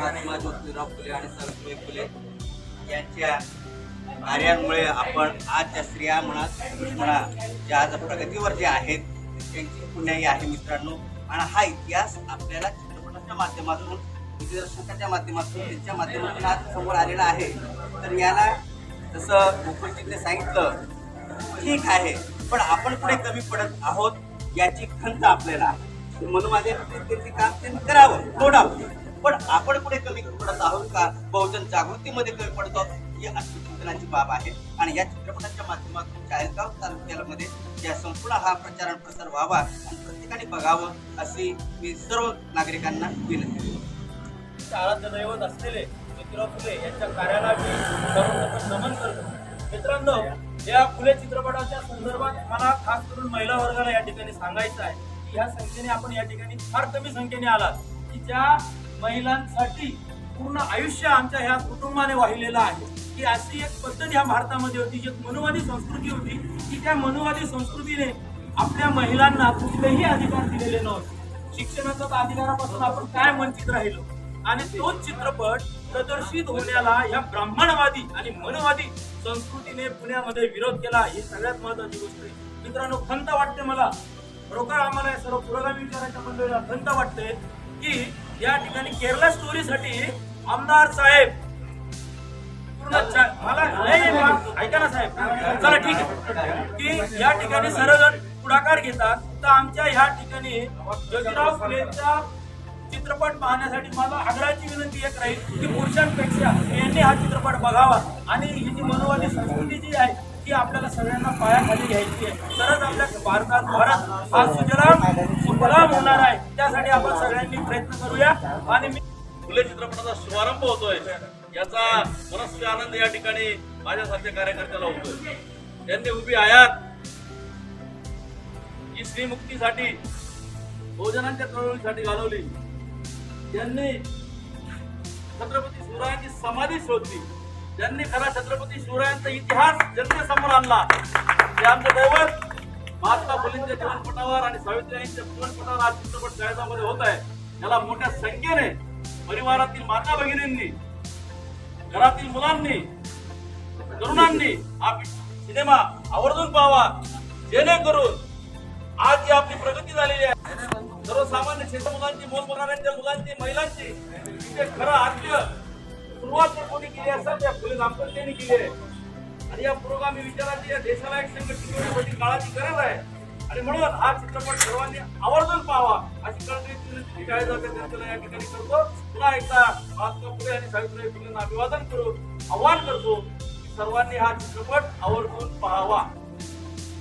महात्मा ज्योतिराव फुले आणि सावित्रीबाई फुले यांच्या कार्यांमुळे आपण आज त्या स्त्रिया म्हणा पुरुष म्हणा ज्या आज प्रगतीवर जे आहेत त्यांची पुण्याही आहे मित्रांनो. आणि हा इतिहास आपल्याला चित्रपटाच्या माध्यमातून दिग्दर्शकाच्या माध्यमातून त्यांच्या माध्यमातून आज समोर आलेला आहे. तर याला जसं गोकुळजीने सांगितलं ठीक आहे पण आपण कुठे कमी पडत आहोत याची खंत आपल्याला म्हणून मनोमाजे काम त्यांनी करावं थोडं आपण कुठे कमी पडत आहोत का? बहुजन जागृतीमध्ये कमी पडत. आहोत ही अशी चिंतनाची बाब आहे. आणि या चित्रपटाच्या माध्यमातून चाळीसगाव तालुक्यामध्ये या संपूर्ण हा प्रचार प्रसार व्हावा आणि प्रत्येकाने बघावं अशी मी सर्व नागरिकांना विनंती करतो. दैवत असलेले ज्योतिराव फुले यांच्या कार्याला मी सर्वप्रथम नमन करतो. मित्रांनो या फुले चित्रपटाच्या संदर्भात मला खास करून महिला वर्गाला या ठिकाणी सांगायचं आहे की ह्या संख्येने आपण या ठिकाणी फार कमी संख्येने आलात. की ज्या महिलांसाठी पूर्ण आयुष्य आमच्या ह्या कुटुंबाने वाहिलेलं आहे. की अशी एक पद्धत ह्या भारतामध्ये होती जी एक मनुवादी संस्कृती होती की त्या मनुवादी संस्कृतीने आपल्या महिलांना कुठलेही अधिकार दिलेले नव्हते. शिक्षणाच्या अधिकारापासून आपण काय वंचित राहिलो? आणि तोच चित्रपट प्रदर्शित होण्याला या ब्राह्मणवादी आणि मनवादी संस्कृतीने पुण्यामध्ये विरोध केला ही सगळ्यात महत्वाची गोष्ट आहे. मित्रांनो खंत वाटते मला. खरोखर आम्हाला या सर्व पुरोगामी विचाराच्या मंडळीला खंत वाटते की या ठिकाणी केरला स्टोरीसाठी आमदार साहेब मला नाही ऐका ना साहेब. चला ठीक आहे. की या ठिकाणी सर्वजण पुढाकार घेतात. तर आमच्या ह्या ठिकाणी ज्योतिराव फुलेंचा चित्रपट पाहण्यासाठी मला आग्रहाची विनंती एक राहील की पुरुषांपेक्षा यांनी हा चित्रपट बघावा. आणि ही जी मनोवादी संस्कृती जी आहे ती आपल्याला सगळ्यांना पायाखाली घ्यायची आहे. तरच आपल्या भारतात भारत हा सुजलाम सुफलाम होणार आहे. त्यासाठी आपण सगळ्यांनी प्रयत्न करूया. आणि मी फुले चित्रपटाचा शुभारंभ होतोय. याचा मनस्वी आनंद या ठिकाणी माझ्यासारख्या कार्यकर्त्याला होतोय. त्यांनी उभी आयात. ही स्त्री भोजनांच्या चळवळीसाठी घालवली. त्यांनी छत्रपती शिवरायांची समाधी शोधली. त्यांनी खरा छत्रपती शिवरायांचा इतिहास जनतेसमोर आणला ते आमचं दैवत महात्मा फुलेंच्या जीवनपटावर आणि सावित्रीबाईंच्या जीवनपटावर आज चित्रपट जाहिरामध्ये होत आहे. त्याला मोठ्या संख्येने परिवारातील माता भगिनींनी घरातील मुलांनी तरुणांनी हा सिनेमा आवर्जून पाहावा जेणेकरून आज जी आपली प्रगती झालेली आहे. सर्वसामान्य क्षेत्र मुलांची मोल मुलांची महिलांची खरं आद्य सुरुवात जर कोणी केली असेल त्या फुले दाम्पत्याने केली आहे. आणि या पुरोगामी विचाराची या देशाला एक संघ टिकवण्यासाठी काळाची गरज आहे. आणि म्हणून हा चित्रपट सर्वांनी आवर्जून पाहावा अशी कळकळीची विनंती जाते जनतेला या ठिकाणी करतो. पुन्हा एकदा महात्मा फुले आणि सावित्रीबाई फुलेंना अभिवादन करून आवाहन करतो की सर्वांनी हा चित्रपट आवर्जून पाहावा.